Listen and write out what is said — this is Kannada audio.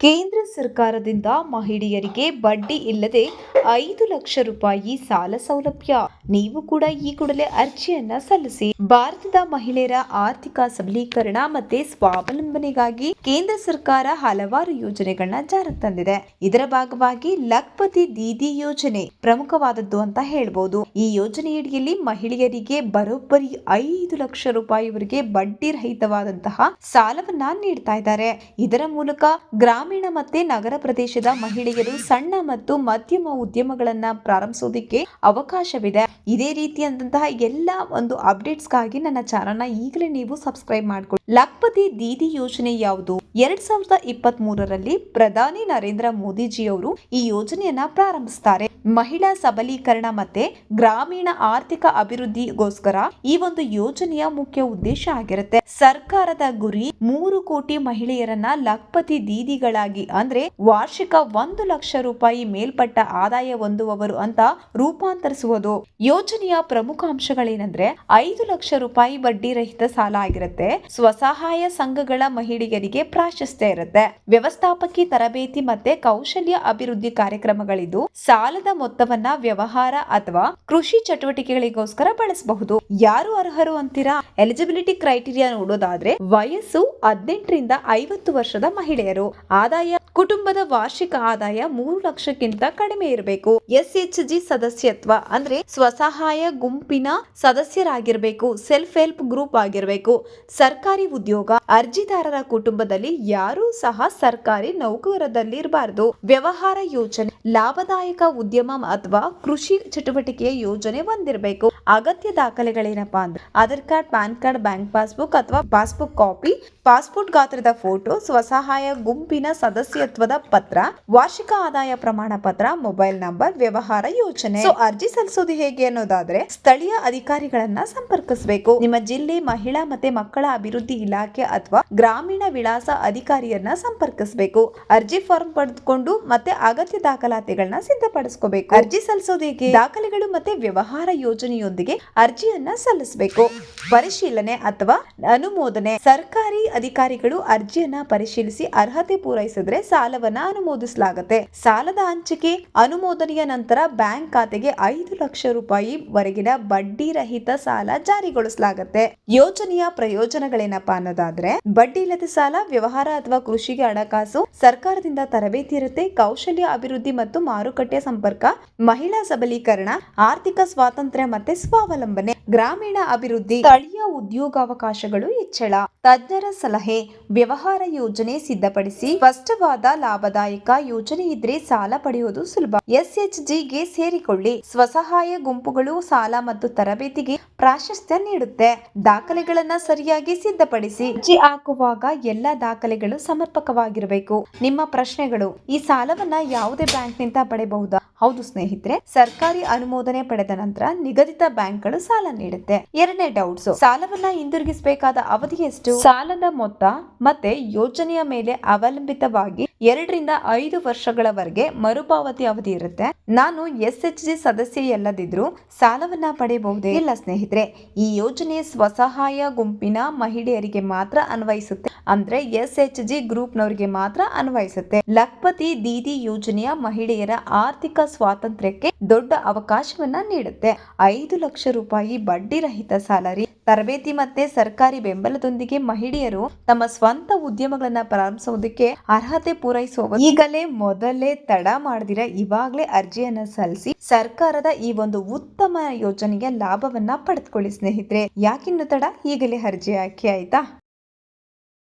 que entre ಸರ್ಕಾರದಿಂದ ಮಹಿಳೆಯರಿಗೆ ಬಡ್ಡಿ ಇಲ್ಲದೆ ಐದು ಲಕ್ಷ ರೂಪಾಯಿ ಸಾಲ ಸೌಲಭ್ಯ. ನೀವು ಕೂಡ ಈ ಕೂಡಲೇ ಅರ್ಜಿಯನ್ನ ಸಲ್ಲಿಸಿ. ಭಾರತದ ಮಹಿಳೆಯರ ಆರ್ಥಿಕ ಸಬಲೀಕರಣ ಮತ್ತೆ ಸ್ವಾವಲಂಬನೆಗಾಗಿ ಕೇಂದ್ರ ಸರ್ಕಾರ ಹಲವಾರು ಯೋಜನೆಗಳನ್ನ ಜಾರಿಗೆ ತಂದಿದೆ. ಇದರ ಭಾಗವಾಗಿ ಲಖ್ಪತಿ ದೀದಿ ಯೋಜನೆ ಪ್ರಮುಖವಾದದ್ದು ಅಂತ ಹೇಳ್ಬೋದು. ಈ ಯೋಜನೆಯಡಿಯಲ್ಲಿ ಮಹಿಳೆಯರಿಗೆ ಬರೋಬ್ಬರಿ ಐದು ಲಕ್ಷ ರೂಪಾಯಿವರೆಗೆ ಬಡ್ಡಿ ರಹಿತವಾದಂತಹ ಸಾಲವನ್ನ ನೀಡ್ತಾ ಇದ್ದಾರೆ. ಇದರ ಮೂಲಕ ಗ್ರಾಮೀಣ ಮತ್ತೆ ನಗರ ಪ್ರದೇಶದ ಮಹಿಳೆಯರು ಸಣ್ಣ ಮತ್ತು ಮಧ್ಯಮ ಉದ್ಯಮಗಳನ್ನ ಪ್ರಾರಂಭಿಸೋದಿಕ್ಕೆ ಅವಕಾಶವಿದೆ. ಇದೇ ರೀತಿಯಾದಂತಹ ಎಲ್ಲ ಒಂದು ಅಪ್ಡೇಟ್ಸ್ಗಾಗಿ ನನ್ನ ಚಾನಲ್ನ ಈಗಲೇ ನೀವು ಸಬ್ಸ್ಕ್ರೈಬ್ ಮಾಡ್ಕೊಳ್ಳಿ ಲಖಪತಿ ದೀದಿ ಯೋಜನೆ ಯಾವುದು? ಎರಡ್ ಸಾವಿರದ ಇಪ್ಪತ್ತ್ ಮೂರರಲ್ಲಿ ಪ್ರಧಾನಿ ನರೇಂದ್ರ ಮೋದಿಜಿಯವರು ಈ ಯೋಜನೆಯನ್ನ ಪ್ರಾರಂಭಿಸ್ತಾರೆ. ಮಹಿಳಾ ಸಬಲೀಕರಣ ಮತ್ತೆ ಗ್ರಾಮೀಣ ಆರ್ಥಿಕ ಅಭಿವೃದ್ಧಿಗೋಸ್ಕರ ಈ ಒಂದು ಯೋಜನೆಯ ಮುಖ್ಯ ಉದ್ದೇಶ ಆಗಿರುತ್ತೆ. ಸರ್ಕಾರದ ಗುರಿ ಮೂರು ಕೋಟಿ ಮಹಿಳೆಯರನ್ನ ಲಖಪತಿ ದೀದಿಗಳಾಗಿ ಅಂದ್ರೆ ವಾರ್ಷಿಕ ಒಂದು ಲಕ್ಷ ರೂಪಾಯಿ ಮೇಲ್ಪಟ್ಟ ಆದಾಯ ಹೊಂದುವವರು ಅಂತ ರೂಪಾಂತರಿಸುವುದು. ಯೋಜನೆಯ ಪ್ರಮುಖ ಅಂಶಗಳೇನೆಂದ್ರೆ ಐದು ಲಕ್ಷ ರೂಪಾಯಿ ಬಡ್ಡಿ ರಹಿತ ಸಾಲ ಆಗಿರುತ್ತೆ. ಸ್ವಸಹಾಯ ಸಂಘಗಳ ಮಹಿಳೆಯರಿಗೆ ಪ್ರಾಶಸ್ತ್ಯ ಇರುತ್ತೆ. ವ್ಯವಸ್ಥಾಪಕಿ ತರಬೇತಿ ಮತ್ತೆ ಕೌಶಲ್ಯ ಅಭಿವೃದ್ಧಿ ಕಾರ್ಯಕ್ರಮಗಳಿದ್ದು ಸಾಲದ ಮೊತ್ತವನ್ನ ವ್ಯವಹಾರ ಅಥವಾ ಕೃಷಿ ಚಟುವಟಿಕೆಗಳಿಗೋಸ್ಕರ ಬಳಸಬಹುದು. ಯಾರು ಅರ್ಹರು ಅಂತೀರಾ? ಎಲಿಜಿಬಿಲಿಟಿ ಕ್ರೈಟೀರಿಯಾ ನೋಡೋದಾದ್ರೆ ವಯಸ್ಸು ಹದಿನೆಂಟರಿಂದ ಐವತ್ತು ವರ್ಷದ ಮಹಿಳೆಯರು. ಆದಾಯ ಕುಟುಂಬದ ವಾರ್ಷಿಕ ಆದಾಯ ಮೂರು ಲಕ್ಷಕ್ಕಿಂತ ಕಡಿಮೆ ಇರಬೇಕು. ಎಸ್ ಎಚ್ ಜಿ ಸದಸ್ಯತ್ವ ಅಂದ್ರೆ ಸ್ವಸಹಾಯ ಗುಂಪಿನ ಸದಸ್ಯರಾಗಿರ್ಬೇಕು ಸೆಲ್ಫ್ ಹೆಲ್ಪ್ ಗ್ರೂಪ್ ಆಗಿರ್ಬೇಕು. ಸರ್ಕಾರಿ ಉದ್ಯೋಗ, ಅರ್ಜಿದಾರರ ಕುಟುಂಬದಲ್ಲಿ ಯಾರೂ ಸಹ ಸರ್ಕಾರಿ ನೌಕರದಲ್ಲಿ ಇರಬಾರದು ವ್ಯವಹಾರ ಯೋಜನೆ, ಲಾಭದಾಯಕ ಉದ್ಯಮ ಅಥವಾ ಕೃಷಿ ಚಟುವಟಿಕೆಯ ಯೋಜನೆ ಹೊಂದಿರಬೇಕು. ಅಗತ್ಯ ದಾಖಲೆಗಳೇನಪ್ಪಾ ಅಂದ್ರೆ Aadhaar card, PAN card, bank passbook ಅಥವಾ ಪಾಸ್ಬುಕ್ ಕಾಪಿ, ಪಾಸ್ಪೋರ್ಟ್ ಗಾತ್ರದ ಫೋಟೋ, ಸ್ವಸಹಾಯ ಗುಂಪಿನ ಸದಸ್ಯತ್ವದ ಪತ್ರ, ವಾರ್ಷಿಕ ಆದಾಯ ಪ್ರಮಾಣ ಪತ್ರ, ಮೊಬೈಲ್ ನಂಬರ್, ವ್ಯವಹಾರ ಯೋಜನೆ. ಅರ್ಜಿ ಸಲ್ಲಿಸೋದು ಹೇಗೆ ಅನ್ನೋದಾದ್ರೆ, ಸ್ಥಳೀಯ ಅಧಿಕಾರಿಗಳನ್ನ ಸಂಪರ್ಕಿಸಬೇಕು. ನಿಮ್ಮ ಜಿಲ್ಲೆ, ಮಹಿಳಾ ಮತ್ತೆ ಮಕ್ಕಳ ಅಭಿವೃದ್ಧಿ ಇಲಾಖೆ ಅಥವಾ ಗ್ರಾಮೀಣ ವಿಳಾಸ ಅಧಿಕಾರಿಯನ್ನ ಸಂಪರ್ಕಿಸಬೇಕು. ಅರ್ಜಿ ಫಾರ್ಮ್ ಪಡೆದುಕೊಂಡು ಮತ್ತೆ ಅಗತ್ಯ ದಾಖಲಾತಿಗಳನ್ನ ಸಿದ್ಧಪಡಿಸ್ಕೋಬೇಕು. ಅರ್ಜಿ ಸಲ್ಲಿಸೋದು ಹೇಗೆ? ದಾಖಲೆಗಳು ಮತ್ತೆ ವ್ಯವಹಾರ ಯೋಜನೆಯೊಂದಿಗೆ ಅರ್ಜಿಯನ್ನ ಸಲ್ಲಿಸಬೇಕು. ಪರಿಶೀಲನೆ ಅಥವಾ ಅನುಮೋದನೆ. ಸರ್ಕಾರಿ ಅಧಿಕಾರಿಗಳು ಅರ್ಜಿಯನ್ನ ಪರಿಶೀಲಿಸಿ ಅರ್ಹತೆ ಪೂರೈಸಿದ್ರೆ ಸಾಲವನ್ನ ಅನುಮೋದಿಸಲಾಗುತ್ತೆ. ಸಾಲದ ಹಂಚಿಕೆ ಅನುಮೋದನೆಯ ನಂತರ ಬ್ಯಾಂಕ್ ಖಾತೆಗೆ ಐದು ಲಕ್ಷ ರೂಪಾಯಿ ವರೆಗಿನ ಬಡ್ಡಿ ರಹಿತ ಸಾಲ ಜಾರಿಗೊಳಿಸಲಾಗುತ್ತೆ. ಯೋಜನೆಯ ಪ್ರಯೋಜನಗಳೇನಪ್ಪಾ ಅನ್ನೋದಾದ್ರೆ, ಬಡ್ಡಿ ಇಲ್ಲದ ಸಾಲ, ವ್ಯವಹಾರ ಅಥವಾ ಕೃಷಿಗೆ ಹಣಕಾಸು, ಸರ್ಕಾರದಿಂದ ತರಬೇತಿ ಇರುತ್ತೆ, ಕೌಶಲ್ಯ ಅಭಿವೃದ್ಧಿ ಮತ್ತು ಮಾರುಕಟ್ಟೆ ಸಂಪರ್ಕ, ಮಹಿಳಾ ಸಬಲೀಕರಣ, ಆರ್ಥಿಕ ಸ್ವಾತಂತ್ರ್ಯ ಮತ್ತೆ ಸ್ವಾವಲಂಬನೆ, ಗ್ರಾಮೀಣ ಅಭಿವೃದ್ಧಿ, ಸ್ಥಳೀಯ ಉದ್ಯೋಗಾವಕಾಶಗಳು ಹೆಚ್ಚಳ. ತಜ್ಞರ ಸಲಹೆ, ವ್ಯವಹಾರ ಯೋಜನೆ ಸಿದ್ಧಪಡಿಸಿ ಸ್ಪಷ್ಟವಾದ ಲಾಭದಾಯಕ ಯೋಜನೆ ಇದ್ರೆ ಸಾಲ ಪಡೆಯುವುದು ಸುಲಭ. ಎಸ್ ಎಚ್ಗೆ ಸೇರಿಕೊಳ್ಳಿ. ಸ್ವಸಹಾಯ ಗುಂಪುಗಳು ಸಾಲ ಮತ್ತು ತರಬೇತಿಗೆ ಪ್ರಾಶಸ್ತ್ಯ ನೀಡುತ್ತೆ. ದಾಖಲೆಗಳನ್ನ ಸರಿಯಾಗಿ ಸಿದ್ಧಪಡಿಸಿ ಅರ್ಜಿ ಹಾಕುವಾಗ ಎಲ್ಲ ದಾಖಲೆಗಳು ಸಮರ್ಪಕವಾಗಿರಬೇಕು. ನಿಮ್ಮ ಪ್ರಶ್ನೆಗಳು, ಈ ಸಾಲವನ್ನ ಯಾವುದೇ ಬ್ಯಾಂಕ್ನಿಂದ ಪಡೆಯಬಹುದಾ? ಹೌದು ಸ್ನೇಹಿತರೆ, ಸರ್ಕಾರಿ ಅನುಮೋದನೆ ಪಡೆದ ನಂತರ ನಿಗದಿತ ಬ್ಯಾಂಕ್ಗಳು ಸಾಲ ನೀಡುತ್ತೆ. ಎರಡನೇ ಡೌಟ್ಸ್, ಸಾಲವನ್ನ ಹಿಂದಿರುಗಿಸಬೇಕಾದ ಅವಧಿ ಎಷ್ಟು? ಸಾಲದ ಮೊತ್ತ ಮತ್ತೆ ಯೋಜನೆಯ ಮೇಲೆ ಅವಲಂಬಿತವಾಗಿ ಎರಡರಿಂದ ಐದು ವರ್ಷಗಳವರೆಗೆ ಮರುಪಾವತಿ ಅವಧಿ ಇರುತ್ತೆ. ನಾನು ಎಸ್ ಎಚ್ ಜಿ ಸದಸ್ಯ ಎಲ್ಲದಿದ್ರು ಸಾಲವನ್ನ ಪಡೆಯಬಹುದೇ? ಇಲ್ಲ ಸ್ನೇಹಿತರೆ, ಈ ಯೋಜನೆ ಸ್ವಸಹಾಯ ಗುಂಪಿನ ಮಹಿಳೆಯರಿಗೆ ಮಾತ್ರ ಅನ್ವಯಿಸುತ್ತೆ. ಅಂದ್ರೆ ಎಸ್ ಎಚ್ ಜಿ ಗ್ರೂಪ್ನವರಿಗೆ ಮಾತ್ರ ಅನ್ವಯಿಸುತ್ತೆ. ಲಖಪತಿ ದೀದಿ ಯೋಜನೆಯ ಮಹಿಳೆಯರ ಆರ್ಥಿಕ ಸ್ವಾತಂತ್ರ್ಯಕ್ಕೆ ದೊಡ್ಡ ಅವಕಾಶವನ್ನ ನೀಡುತ್ತೆ. ಐದು ಲಕ್ಷ ರೂಪಾಯಿ ಬಡ್ಡಿ ರಹಿತ ಸಾಲ ರೀ ತರಬೇತಿ ಮತ್ತೆ ಸರ್ಕಾರಿ ಬೆಂಬಲದೊಂದಿಗೆ ಮಹಿಳೆಯರು ತಮ್ಮ ಸ್ವಂತ ಉದ್ಯಮಗಳನ್ನ ಪ್ರಾರಂಭಿಸುವುದಕ್ಕೆ ಅರ್ಹತೆ ಪೂರೈಸುವ ಈಗಲೇ ಮೊದಲೇ ತಡ ಮಾಡದಿರ, ಇವಾಗಲೇ ಅರ್ಜಿಯನ್ನ ಸಲ್ಲಿಸಿ ಸರ್ಕಾರದ ಈ ಒಂದು ಉತ್ತಮ ಯೋಜನೆಗೆ ಲಾಭವನ್ನ ಪಡೆದುಕೊಳ್ಳಿ ಸ್ನೇಹಿತರೆ. ಯಾಕಿನ್ನು ತಡ? ಈಗಲೇ ಅರ್ಜಿ ಹಾಕಿ, ಆಯ್ತಾ?